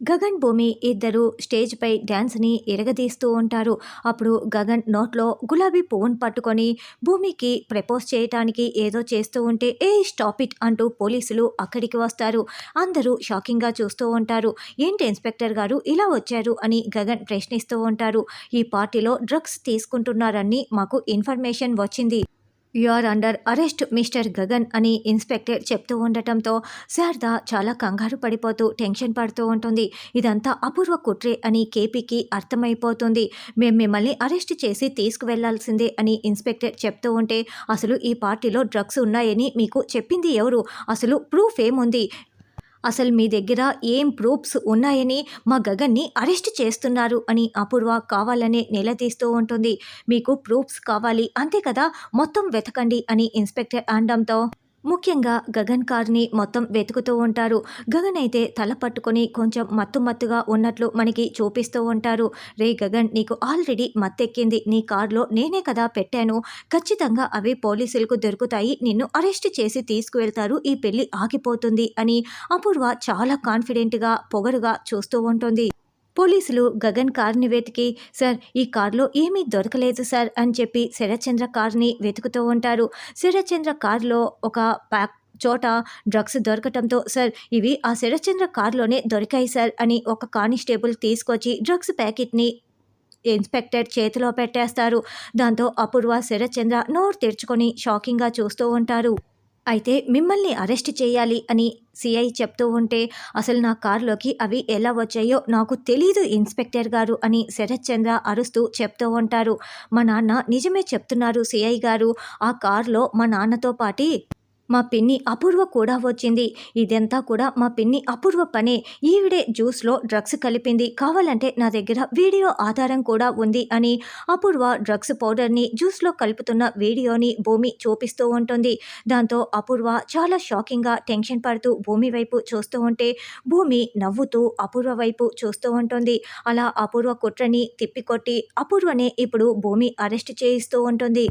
గగన్ భూమి ఇద్దరు స్టేజ్పై డ్యాన్స్ని ఎరగదీస్తూ ఉంటారు. అప్పుడు గగన్ నోట్లో గులాబీ పువ్వును పట్టుకొని భూమికి ప్రపోజ్ చేయటానికి ఏదో చేస్తూ ఉంటే ఏ స్టాప్ ఇట్ అంటూ పోలీసులు అక్కడికి వస్తారు. అందరూ షాకింగ్గా చూస్తూ ఉంటారు. ఏంటి ఇన్స్పెక్టర్ గారు ఇలా వచ్చారు అని గగన్ ప్రశ్నిస్తూ ఉంటారు. ఈ పార్టీలో డ్రగ్స్ తీసుకుంటున్నారని మాకు ఇన్ఫర్మేషన్ వచ్చింది. You are under arrest mister Gagan అని ఇన్స్పెక్టర్ చెప్తూ ఉండటంతో శారద చాలా కంగారు పడిపోతూ టెన్షన్ పడుతూ ఉంటుంది. ఇదంతా అపూర్వ కుట్రే అని కేపీకి అర్థమైపోతుంది. మేము మిమ్మల్ని అరెస్ట్ చేసి తీసుకువెళ్ళాల్సిందే అని ఇన్స్పెక్టర్ చెప్తూ ఉంటే అసలు ఈ పార్టీలో డ్రగ్స్ ఉన్నాయని మీకు చెప్పింది ఎవరు? అసలు ప్రూఫ్ ఏముంది? అసలు మీ దగ్గర ఏం ప్రూఫ్స్ ఉన్నాయని మా గగన్ని అరెస్ట్ చేస్తున్నారు అని అపూర్వ కావాలనే నిలదీస్తూ ఉంటుంది. మీకు ప్రూఫ్స్ కావాలి అంతే కదా? మొత్తం వెతకండి అని ఇన్స్పెక్టర్ అనడంతో ముఖ్యంగా గగన్ కార్ని మొత్తం వెతుకుతూ ఉంటారు. గగన్ అయితే తల పట్టుకొని కొంచెం మత్తు మత్తుగా ఉన్నట్లు మనకి చూపిస్తూ ఉంటారు. రే గగన్ నీకు ఆల్రెడీ మత్తెక్కింది. నీ కార్లో నేనే కదా పెట్టాను. ఖచ్చితంగా అవి పోలీసులకు దొరుకుతాయి. నిన్ను అరెస్ట్ చేసి తీసుకువెళ్తారు. ఈ పెళ్ళి ఆగిపోతుంది అని అపూర్వ చాలా కాన్ఫిడెంట్గా పొగరుగా చూస్తూ ఉంటుంది. పోలీసులు గగన్ కార్ని వెతికి సార్ ఈ కార్లో ఏమీ దొరకలేదు సార్ అని చెప్పి శరత్చంద్ర కార్ని వెతుకుతూ ఉంటారు. శరత్చంద్ర కార్లో ఒక ప్యాక్ చోట డ్రగ్స్ దొరకటంతో సార్ ఇవి ఆ శరత్చంద్ర కార్లోనే దొరికాయి సార్ అని ఒక కానిస్టేబుల్ తీసుకొచ్చి డ్రగ్స్ ప్యాకెట్ని ఇన్స్పెక్టర్ చేతిలో పెట్టేస్తారు. దాంతో అపూర్వ శరత్చంద్ర నోరు తెరుచుకొని షాకింగ్గా చూస్తూ ఉంటారు. అయితే మిమ్మల్ని అరెస్ట్ చేయాలి అని సిఐ చెప్తూ ఉంటే అసలు నా కారులోకి అవి ఎలా వచ్చాయో నాకు తెలీదు ఇన్స్పెక్టర్ గారు అని శరత్ చంద్ర అరుస్తూ చెప్తూ ఉంటారు. మా నాన్న నిజమే చెప్తున్నారు సిఐ గారు. ఆ కారులో మా నాన్నతో పాటి మా పిన్ని అపూర్వ కూడా వచ్చింది. ఇదంతా కూడా మా పిన్ని అపూర్వ పనే. ఈవిడే జ్యూస్లో డ్రగ్స్ కలిపింది. కావాలంటే నా దగ్గర వీడియో ఆధారం కూడా ఉంది అని అపూర్వ డ్రగ్స్ పౌడర్ని జ్యూస్లో కలుపుతున్న వీడియోని భూమి చూపిస్తూ ఉంటుంది. దాంతో అపూర్వ చాలా షాకింగ్గా టెన్షన్ పడుతూ భూమి వైపు చూస్తూ ఉంటే భూమి నవ్వుతూ అపూర్వ వైపు చూస్తూ ఉంటుంది. అలా అపూర్వ కుట్రని తిప్పికొట్టి అపూర్వనే ఇప్పుడు భూమి అరెస్ట్ చేయిస్తూ ఉంటుంది.